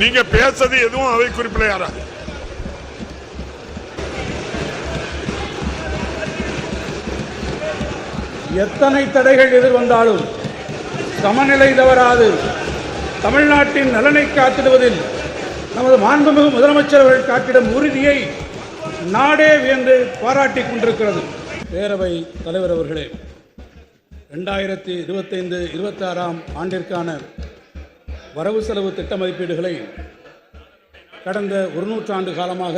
நீங்க பேசுறது எதுவும் அவை குறிப்பில் யாராது எத்தனை தடைகள் எதிர்வந்தாலும் சமநிலை தவறாது. தமிழ்நாட்டின் நலனை காத்திடுவதில் நமது மாண்புமிகு முதலமைச்சர் அவர்கள் காட்டிடும் உறுதியை நாடே வியந்து பாராட்டிக் கொண்டிருக்கிறது. பேரவை தலைவர் அவர்களே ரெண்டாயிரத்தி இருபத்தைந்து இருபத்தாறாம் ஆண்டிற்கான வரவு செலவு திட்ட மதிப்பீடுகளை கடந்த ஒரு நூற்றாண்டு காலமாக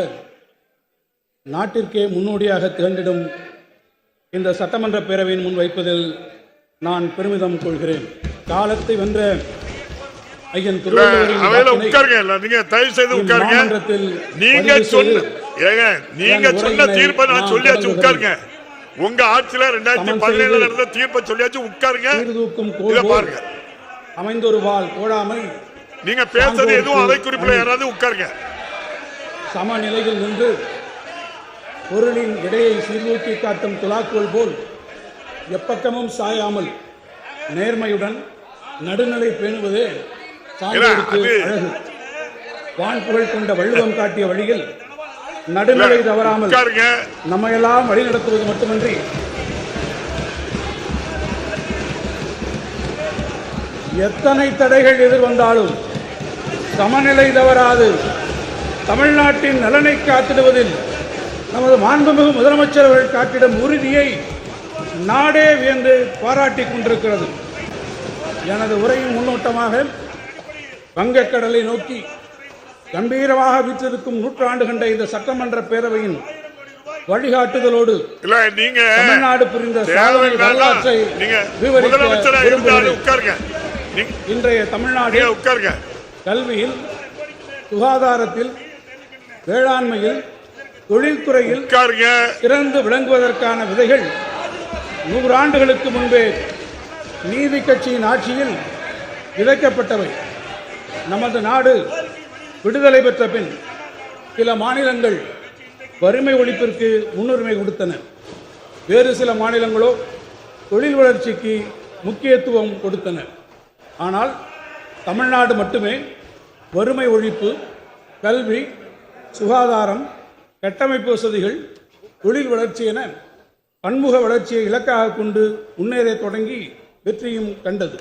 நாட்டிற்கே முன்னோடியாக திகழ்ந்திடும் இந்த சட்டமன்ற பேரவையின் முன் வைப்பதில் நான் பெருமிதம் கொள்கிறேன். காலத்தை வென்ற ஐயன் திருவள்ளுவரின் நீங்க சொன்ன நீங்க சொன்ன தீர்ப்பை நான் சொல்லியாச்சு. உட்காருங்க. உங்க ஆட்சியில ரெண்டாயிரத்தி பதினேழுல நடந்த தீர்ப்பை சொல்லியாச்சு உட்காருங்க. பாருங்க. அமைந்தொரு வாள் கோடாமல் நீங்க பேசுறது எதுவும் அவை குறிப்பில். யாராவது உட்காருங்க சமநிலையில் நின்று பொருளின் இடையை சீர்தூக்கி காட்டும் துலாக்கோல் போல் எப்பக்கமும் சாயாமல் நேர்மையுடன் நடுநிலை பேணுவதே சான்றோருக்கு அழகு வான் புகழ் கொண்ட வள்ளுவம் காட்டிய வழியில் நடுநிலை தவறாமல் நம்மையெல்லாம் வழிநடத்துவது மட்டுமன்றி எத்தனை தடைகள் எதிர்வந்தாலும் சமநிலை தவறாது. தமிழ்நாட்டின் நலனை காத்திடுவதில் நமது மாண்புமிகு முதலமைச்சர் அவர்கள் காட்டிடும் உறுதியை நாடே வியந்து பாராட்டிக் கொண்டிருக்கிறது. எனது உரையின் முன்னோட்டமாக வங்கக்கடலை நோக்கி கம்பீரமாக வீற்றிருக்கும் நூற்றாண்டு கண்ட இந்த சட்டமன்ற பேரவையின் வழிகாட்டுதலோடு தமிழ்நாடு புரிந்த வரலாற்றை விவரிக்க விரும்புகிறேன். இன்றைய தமிழ்நாடு உட்காருங்க. கல்வியில் சுகாதாரத்தில் வேளாண்மையில் தொழில்துறையில் சிறந்து விளங்குவதற்கான விதைகள் நூறாண்டுகளுக்கு முன்பே நீதி கட்சியின் ஆட்சியில் விதைக்கப்பட்டவை. நமது நாடு விடுதலை பெற்ற பின் சில மாநிலங்கள் வறுமை ஒழிப்பிற்கு முன்னுரிமை கொடுத்தன. வேறு சில மாநிலங்களோ தொழில் வளர்ச்சிக்கு முக்கியத்துவம் கொடுத்தன. ஆனால் தமிழ்நாடு மட்டுமே வறுமை ஒழிப்பு கல்வி சுகாதாரம் கட்டமைப்பு வசதிகள் தொழில் வளர்ச்சி என பன்முக வளர்ச்சியை இலக்காக கொண்டு முன்னேற தொடங்கி வெற்றியும் கண்டது.